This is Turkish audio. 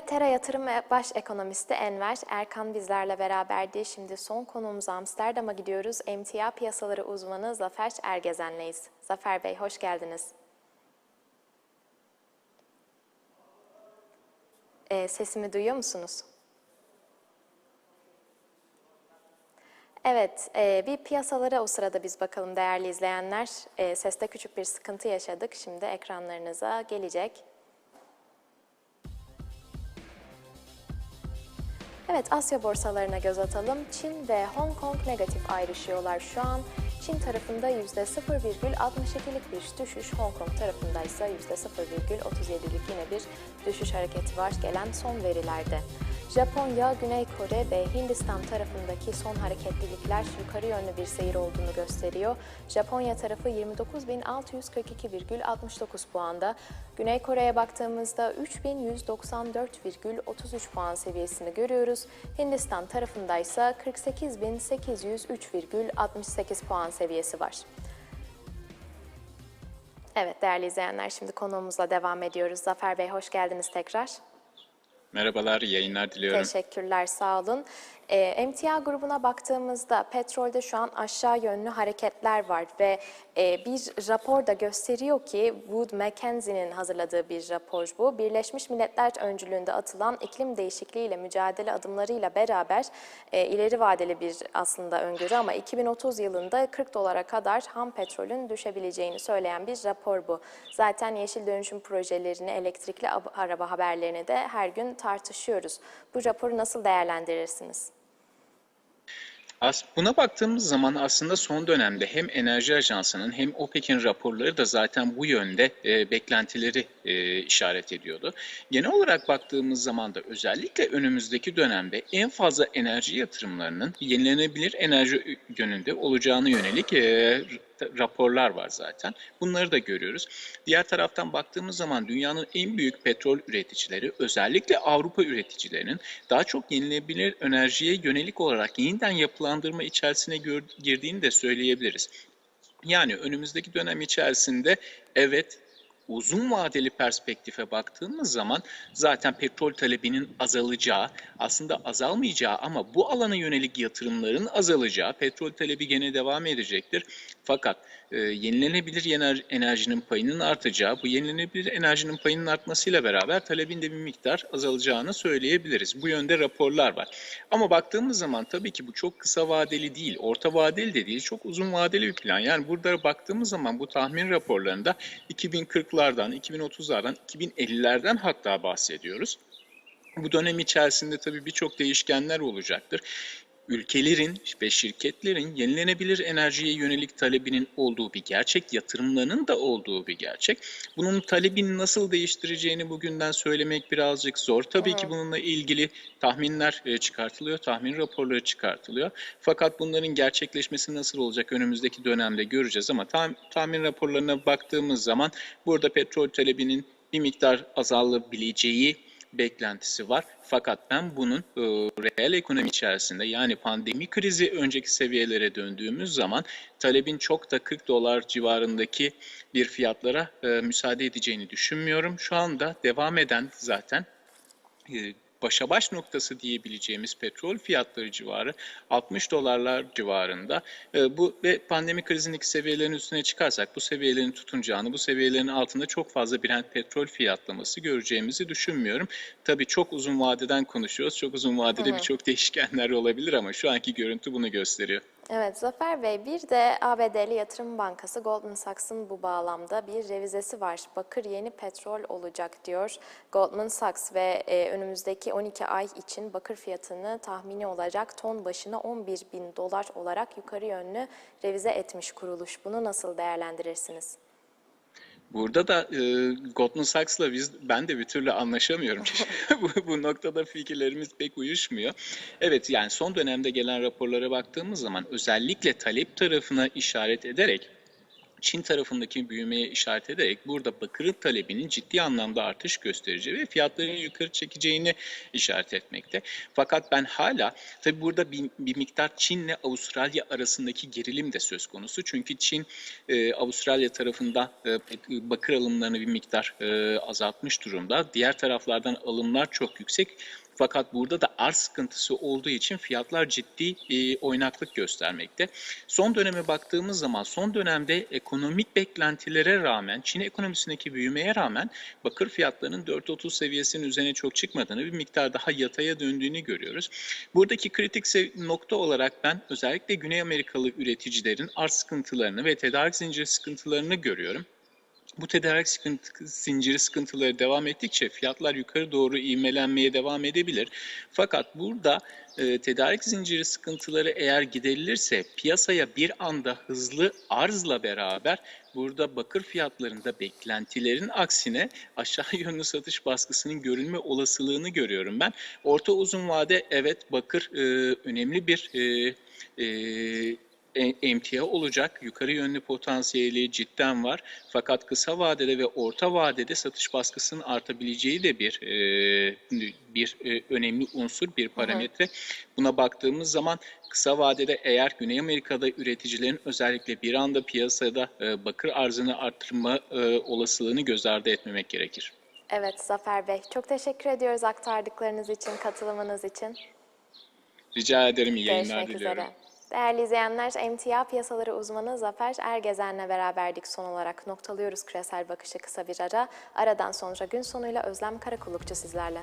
Tera Yatırım ve Baş Ekonomisti Enver Erkan bizlerle beraberdi. Şimdi son konuğumuz Amsterdam'a gidiyoruz. Emtia piyasaları uzmanı Zafer Ergezen'leyiz. Zafer Bey, hoş geldiniz. Ee, sesimi duyuyor musunuz? Evet, e, bir piyasalara o sırada biz bakalım değerli izleyenler. E, seste küçük bir sıkıntı yaşadık. Şimdi ekranlarınıza gelecek. Evet, Asya borsalarına göz atalım. Çin ve Hong Kong negatif ayrışıyorlar şu an. Çin tarafında %0,62'lik bir düşüş, Hong Kong tarafında ise %0,37'lik yine bir düşüş hareketi var gelen son verilerde. Japonya, Güney Kore ve Hindistan tarafındaki son hareketlilikler yukarı yönlü bir seyir olduğunu gösteriyor. Japonya tarafı 29.642,69 puanda. Güney Kore'ye baktığımızda 3.194,33 puan seviyesini görüyoruz. Hindistan tarafında ise 48.803,68 puan seviyesi var. Evet değerli izleyenler şimdi konuğumuzla devam ediyoruz. Zafer Bey hoş geldiniz tekrar. Merhabalar, yayınlar diliyorum. Teşekkürler, sağ olun. E, emtia grubuna baktığımızda petrolde şu an aşağı yönlü hareketler var ve e, bir rapor da gösteriyor ki Wood Mackenzie'nin hazırladığı bir rapor bu. Birleşmiş Milletler öncülüğünde atılan iklim değişikliğiyle mücadele adımlarıyla beraber e, ileri vadeli bir aslında öngörü ama 2030 yılında 40 dolara kadar ham petrolün düşebileceğini söyleyen bir rapor bu. Zaten yeşil dönüşüm projelerini, elektrikli araba haberlerini de her gün tartışıyoruz. Bu raporu nasıl değerlendirirsiniz? As buna baktığımız zaman aslında son dönemde hem Enerji Ajansı'nın hem OPEC'in raporları da zaten bu yönde e, beklentileri e, işaret ediyordu. Genel olarak baktığımız zaman da özellikle önümüzdeki dönemde en fazla enerji yatırımlarının yenilenebilir enerji yönünde olacağını yönelik e, raporlar var zaten. Bunları da görüyoruz. Diğer taraftan baktığımız zaman dünyanın en büyük petrol üreticileri özellikle Avrupa üreticilerinin daha çok yenilenebilir enerjiye yönelik olarak yeniden yapılandırma içerisine girdiğini de söyleyebiliriz. Yani önümüzdeki dönem içerisinde evet uzun vadeli perspektife baktığımız zaman zaten petrol talebinin azalacağı, aslında azalmayacağı ama bu alana yönelik yatırımların azalacağı, petrol talebi gene devam edecektir. Fakat e, yenilenebilir enerjinin payının artacağı, bu yenilenebilir enerjinin payının artmasıyla beraber talebin de bir miktar azalacağını söyleyebiliriz. Bu yönde raporlar var. Ama baktığımız zaman tabii ki bu çok kısa vadeli değil, orta vadeli de değil, çok uzun vadeli bir plan. Yani burada baktığımız zaman bu tahmin raporlarında 2040'lardan, 2030'lardan, 2050'lerden hatta bahsediyoruz. Bu dönem içerisinde tabii birçok değişkenler olacaktır ülkelerin ve şirketlerin yenilenebilir enerjiye yönelik talebinin olduğu bir gerçek, yatırımlarının da olduğu bir gerçek. Bunun talebini nasıl değiştireceğini bugünden söylemek birazcık zor. Tabii ki bununla ilgili tahminler e, çıkartılıyor, tahmin raporları çıkartılıyor. Fakat bunların gerçekleşmesi nasıl olacak önümüzdeki dönemde göreceğiz ama tah tahmin raporlarına baktığımız zaman burada petrol talebinin bir miktar azalabileceği beklentisi var. Fakat ben bunun e, reel ekonomi içerisinde yani pandemi krizi önceki seviyelere döndüğümüz zaman talebin çok da 40 dolar civarındaki bir fiyatlara e, müsaade edeceğini düşünmüyorum. Şu anda devam eden zaten e, başa baş noktası diyebileceğimiz petrol fiyatları civarı 60 dolarlar civarında. E, bu ve pandemi krizindeki seviyelerin üstüne çıkarsak bu seviyelerin tutunacağını, bu seviyelerin altında çok fazla Brent petrol fiyatlaması göreceğimizi düşünmüyorum. Tabii çok uzun vadeden konuşuyoruz. Çok uzun vadede birçok değişkenler olabilir ama şu anki görüntü bunu gösteriyor. Evet Zafer Bey bir de ABD'li yatırım bankası Goldman Sachs'ın bu bağlamda bir revizesi var. Bakır yeni petrol olacak diyor. Goldman Sachs ve e, önümüzdeki 12 ay için bakır fiyatını tahmini olarak ton başına 11 bin dolar olarak yukarı yönlü revize etmiş kuruluş. Bunu nasıl değerlendirirsiniz? Burada da e, Goldman Sachs'la biz ben de bir türlü anlaşamıyorum. bu, bu noktada fikirlerimiz pek uyuşmuyor. Evet yani son dönemde gelen raporlara baktığımız zaman özellikle talep tarafına işaret ederek Çin tarafındaki büyümeye işaret ederek burada bakırın talebinin ciddi anlamda artış göstereceği ve fiyatların yukarı çekeceğini işaret etmekte. Fakat ben hala tabi burada bir, bir miktar Çin'le Avustralya arasındaki gerilim de söz konusu. Çünkü Çin e, Avustralya tarafında e, bakır alımlarını bir miktar e, azaltmış durumda. Diğer taraflardan alımlar çok yüksek. Fakat burada da arz sıkıntısı olduğu için fiyatlar ciddi e, oynaklık göstermekte. Son döneme baktığımız zaman son dönemde ekonomik beklentilere rağmen, Çin ekonomisindeki büyümeye rağmen bakır fiyatlarının 4.30 seviyesinin üzerine çok çıkmadığını, bir miktar daha yataya döndüğünü görüyoruz. Buradaki kritik nokta olarak ben özellikle Güney Amerikalı üreticilerin arz sıkıntılarını ve tedarik zinciri sıkıntılarını görüyorum. Bu tedarik sıkıntı, zinciri sıkıntıları devam ettikçe fiyatlar yukarı doğru ivmelenmeye devam edebilir. Fakat burada e, tedarik zinciri sıkıntıları eğer giderilirse piyasaya bir anda hızlı arzla beraber burada bakır fiyatlarında beklentilerin aksine aşağı yönlü satış baskısının görülme olasılığını görüyorum ben. Orta uzun vade evet bakır e, önemli bir e, e, emtia olacak. Yukarı yönlü potansiyeli cidden var. Fakat kısa vadede ve orta vadede satış baskısının artabileceği de bir e, bir e, önemli unsur, bir parametre. Buna baktığımız zaman kısa vadede eğer Güney Amerika'da üreticilerin özellikle bir anda piyasada e, bakır arzını arttırma e, olasılığını göz ardı etmemek gerekir. Evet Zafer Bey, çok teşekkür ediyoruz aktardıklarınız için, katılımınız için. Rica ederim iyi yayınlar Görüşmek diliyorum. üzere. Değerli izleyenler, emtia piyasaları uzmanı Zafer Ergezen'le beraberdik son olarak. Noktalıyoruz küresel bakışı kısa bir ara. Aradan sonra gün sonuyla Özlem Karakullukçu sizlerle.